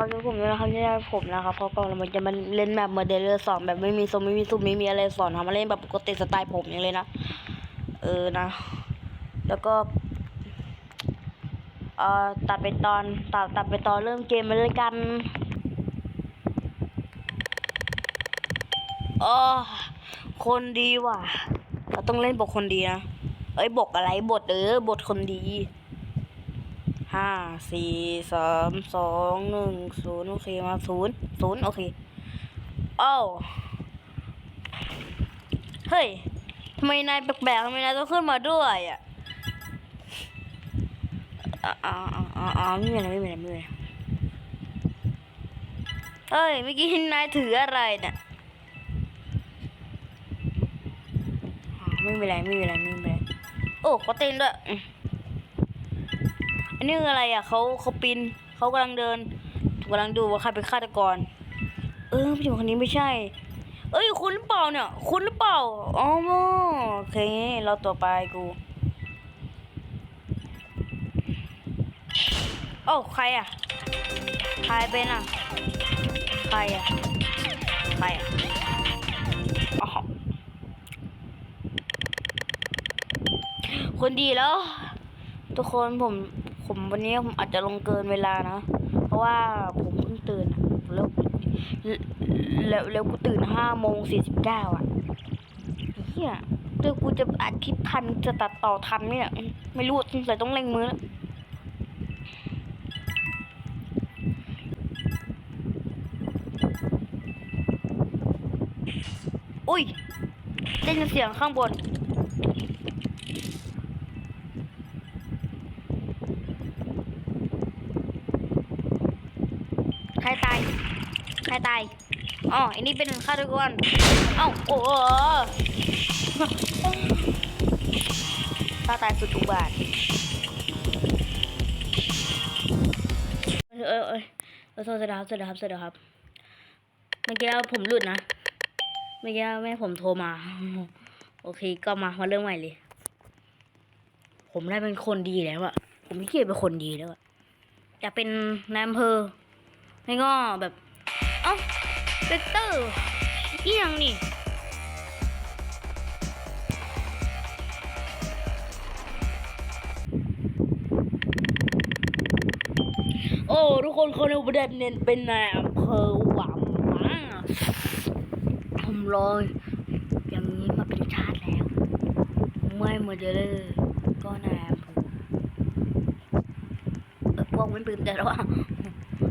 ครับทุกผมด้วยนะครับที่ได้ผมนะครับเพราะก่อนเราจะมาเล่นแบบโมเดลเลอร์สอนแบบไม่มีทรงไม่มีสุดไม่มีอะไรสอนทำมาเล่นแบบปกติสไตล์ผมอย่างเลยนะ เออนะ แล้วก็เอ่อตัดไปตอนตัดตัดไปตอนเริ่มเกมไปเลยกันอ๋อคนดีว่ะ เราต้องเล่นบทคนดีนะ เอ้ยบทอะไรบทเออบทคนดี ห้าสี่สามสองหนึ่งศูนย์โอเคมาศูนย์ศูนย์โอเคเอ้เฮ้ยทำไมนายแปลกๆทำไมนายต้องขึ้นมาด้วยอะอ่าอ่าอ่าอ่าไม่มีอะไรไม่มีอะไรไม่มีอะไรเฮ้ยเมื่อกี้นายถืออะไรเนี่ยไม่มีอะไรไม่มีอะไรไม่มีอะไรโอ้เขาเต้นด้วย อันนี้คืออะไรอะเขาเขาปีนเขากำลังเดินกำลังดูว่าใครเป็นฆาตกร เออผู้หญิงคนนี้ไม่ใช่ เอ้ยคุณหรือเปล่าเนี่ย คุณหรือเปล่าอ๋อโอเค เราต่อไปกูโอ้ใครอะใครเป็นอะใครอะใครอะอ๋อคนดีแล้ว ทุกคนผม ผมวันนี้ผมอาจจะลงเกินเวลานะ เพราะว่าผมเพิ่งตื่นแล้วแล้วแล้วกูตื่นห้าโมงสี่สิบเก้าอะเฮียเดี๋ยวกูจะอัดคลิปทันจะตัดต่อทันไหมเนี่ยไม่รู้สงสัยต้องเร่งมือแล้วอุ้ยได้ยินเสียงข้างบน ใครตาย ใครตาย อ๋ออันนี้เป็นฆาตกรเอ้าโอ้โหฆ่าตายสุดอุบาทเออเออเออเออสวัสดีครับสวัสดีครับสวัสดีครับ เมื่อกี้ผมหลุดนะ เมื่อกี้แม่ผมโทรมา โอเค ก็มามาเรื่องใหม่เลย ผมได้เป็นคนดีแล้วอะผมไม่เกลียดเป็นคนดีแล้วอะอยากเป็นนายอำเภอ ไม่ก็แบบเอ้าเวกเตอร์อีหยังนี่โอ้ทุกคนคนในประเด็นเน้นเป็นนายอำเภอหวังมากผมรออย่างนี้มาเป็นชาติแล้ว ไม่โมเดลเลอร์ก็นายอำเภอเออพวกมันปืนแต่ละว่า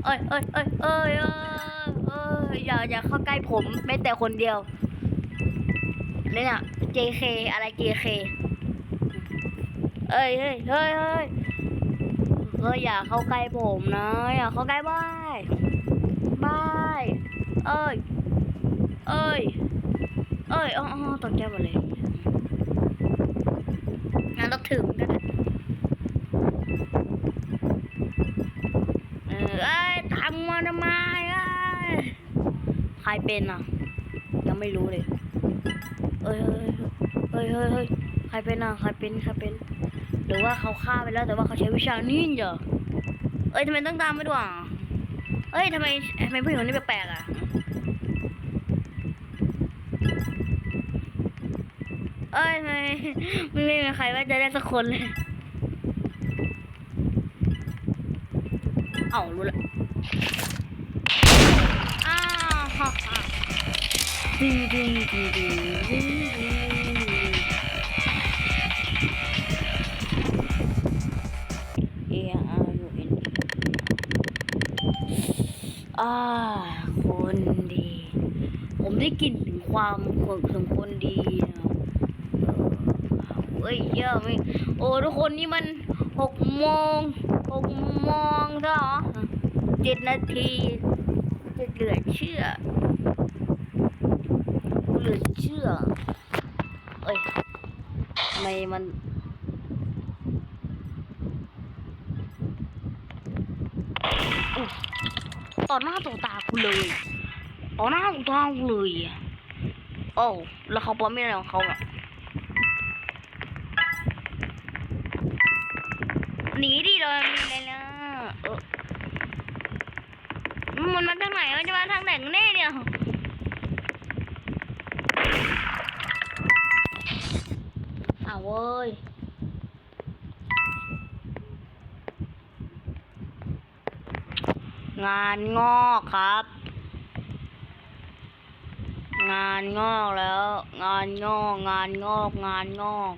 อ้ยเอ้ยเอ้ยเอ้ยเอ้ยเอ้ยอย่าอย่าเข้าใกล้ผมแม้แต่คนเดียวนี่น่ะ JK อะไร JK เอ้ยเฮ้ยเฮ้ยเฮ้ยเฮ้ยอย่าเข้าใกล้ผมนะ อย่าเข้าใกล้บ้ายบายเอ้ยเอ้ยเอ้ยอ๋ออ๋อตกใจหมดเลยงั้นต้องถึงก็ได้ เออเอ้ยทำมาทำไมเอ้ยใค รเป็นอะ ยังไม่รู้เลยเอ้ยเอ้ยเอ้ยเอ้ยเอ้ยใครเป็นอะใครเป็นใครเป็น หรือว่าเขาฆ่าไปแล้วแต่ว่าเขาใช้วิชานินจาเอ้ยทำไมต้องตามไปด้วยเอ้ยทำไมทำไมผู้หญิงคนนี้แปลกๆอะเอ้ยทำไมไม่ไม่มีใครว่าจะได้สักคนเลย เอ้ารู้แล้วาวฮ่าฮ่าดีดีดีดีดีดีเออาร์ยูเอ็นอ่าคนดี ผมได้กลิ่นถึงความของของคนดีนะเอ้ยเยอะไหมโอ้ทุกคนนี่มันหกโมงหกโมงแล้วเหรอเจ็ดนาที เหลือเชื่อเหลือเชื่อ เอ้ยทำไมมันอุ๊ยต่อหน้าต่อตากูเลยต่อหน้าต่อตากูเลยอะโอ้าแล้วเขาปลอมไม่อะไรของเขาอะหนีดิเลยมีอะไรนะเออ มันมาทางไหนมันจะมาทางไหนกันแน่เนี่ยอ้าเว้ยงานงอกครับ งานงอกแล้ว งานงอกงานงอกงานงอก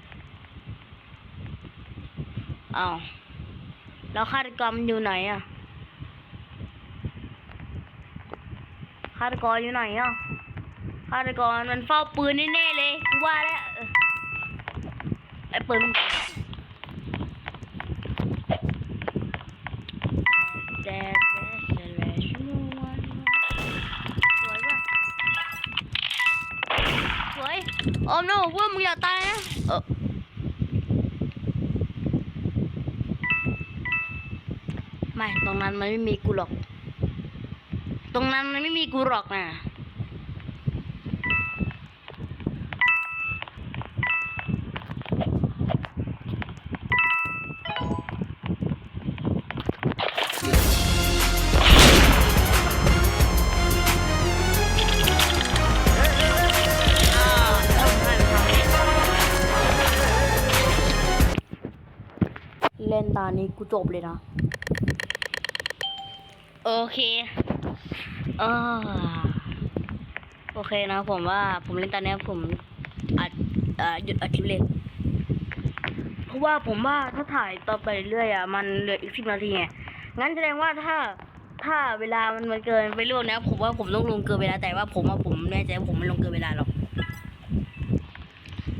อ้าวแล้วฆาตกรรมอยู่ไหนอะาตกรอยู่ไหนอะฆาตกรมันเฝ้าปืนแน่ๆเลยกูว่าแล้วไอ้ปืนมันแดดแดดแดดแดดชั่วโมงวันสวยป่ะสวยโอ้ no เว่ามึงอย่าตายนะเออไม่ตรงนั้นมันไม่มีกูหรอก ตรงนั้นมันไม่มีกูหรอกนะเล่นตานี้กูจบเลยนะ โอเคเอโอเคนะผมว่าผมเล่นตอนนี้ผมอัดหยุดอัดคลิปเลยเพราะว่าผมว่าถ้าถ่ายต่อไปเรื่อยอะมันเหลืออีกสิบนาทีไงงั้นแสดงว่าถ้าถ้าเวลามันมันเกินไปเรื่อยนะผมว่าผมต้องลงเกินเวลาแต่ว่าผมว่าผมแน่ใจว่าผมไม่ลงเกินเวลาหรอก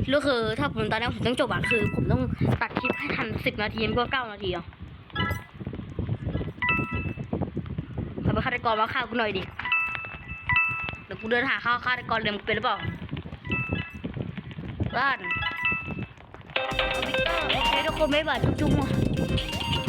แล้วคือถ้าผมตอนนี้ผมต้องจบอะคือ ผมต้องตัดคลิปให้ทันสิบนาทีไม่ก็เก้านาทีอะ เอาไปฆาตกรมาฆ่ากูหน่อยดิเดี๋ยวกูเดินหาข้าวฆาตกรเลยมึงเป็นหรือเปล่าบ้านวิกเตอร์โอเคทุกคนไม่บาดจุ๊บๆ